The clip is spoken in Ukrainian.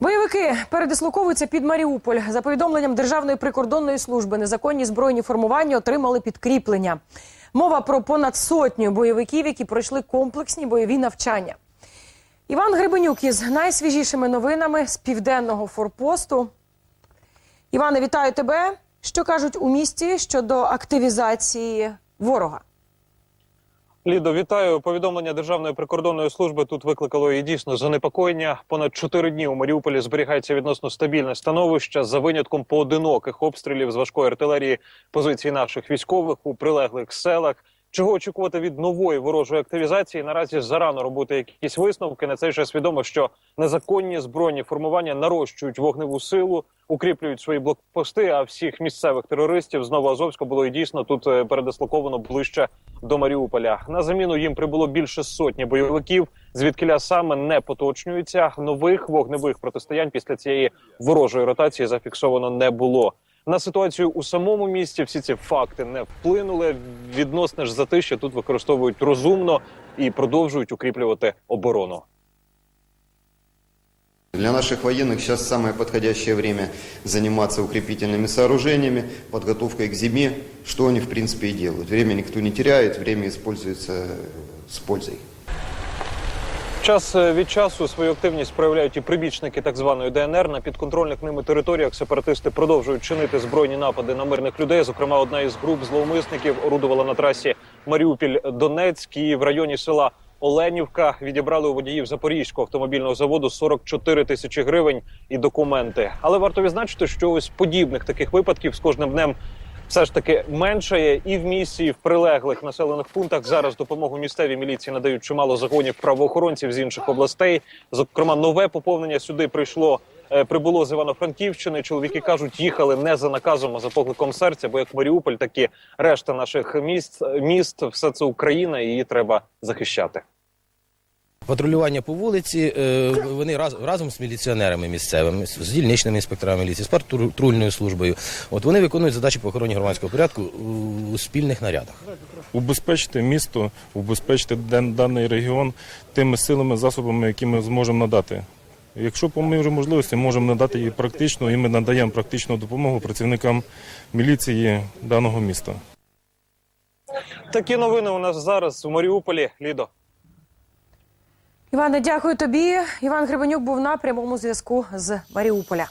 Бойовики передислоковуються під Маріуполь. За повідомленням Державної прикордонної служби, незаконні збройні формування отримали підкріплення. Мова про понад сотню бойовиків, які пройшли комплексні бойові навчання. Іван Гребенюк із найсвіжішими новинами з південного форпосту. Іване, вітаю тебе. Що кажуть у місті щодо активізації ворога? Лідо, вітаю. Повідомлення Державної прикордонної служби тут викликало і дійсно занепокоєння. Понад чотири дні у Маріуполі зберігається відносно стабільне становище за винятком поодиноких обстрілів з важкої артилерії позицій наших військових у прилеглих селах. Чого очікувати від нової ворожої активізації? Наразі зарано робити якісь висновки. На цей час відомо, що незаконні збройні формування нарощують вогневу силу, укріплюють свої блокпости. А всіх місцевих терористів з Новоазовська було і дійсно тут е, передислоковано ближче до Маріуполя. На заміну їм прибуло більше сотні бойовиків. Звідкиля саме не поточнюється. Нових вогневих протистоянь після цієї ворожої ротації зафіксовано не було. На ситуацію у самому місті всі ці факти не вплинули. Відносне ж за те, що тут використовують розумно і продовжують укріплювати оборону. Для наших военных сейчас самое подходящее время заниматься укрепительными сооружениями, подготовкой к зиме, что они в принципе и делают. Время никто не теряет, время используется э, с пользой. Час е, від часу свою активність проявляють і прибічники так званої ДНР. На підконтрольних ними територіях сепаратисти продовжують чинити збройні напади на мирних людей. Зокрема, одна із груп зловмисників орудувала на трасі Маріупіль-Донецьк і в районі села Оленівка відібрали у водіїв Запорізького автомобільного заводу 44 тисячі гривень і документи. Але варто відзначити, що ось подібних таких випадків з кожним днем все ж таки меншає і в місті, і в прилеглих населених пунктах. Зараз допомогу місцевій міліції надають чимало загонів правоохоронців з інших областей. Зокрема, нове поповнення сюди прийшло. Е, Прибуло з Івано-Франківщини. Чоловіки кажуть, їхали не за наказом, а за покликом серця. Бо як Маріуполь, так і решта наших міст, міст, все це Україна, і її треба захищати. Патрулювання по вулиці, е, вони раз, разом з міліціонерами місцевими, з дільничними інспекторами міліції, з патрульною службою. От вони виконують задачі по охороні громадського порядку у, спільних нарядах. убезпечити місто, убезпечити дан- даний регіон тими силами, засобами, які ми зможемо надати. Якщо по мірі можливості, можемо надати її практично, і ми надаємо практичну допомогу працівникам міліції даного міста. Такі новини у нас зараз у Маріуполі. Лідо. Іване, дякую тобі. Іван Гребенюк був на прямому зв'язку з Маріуполя.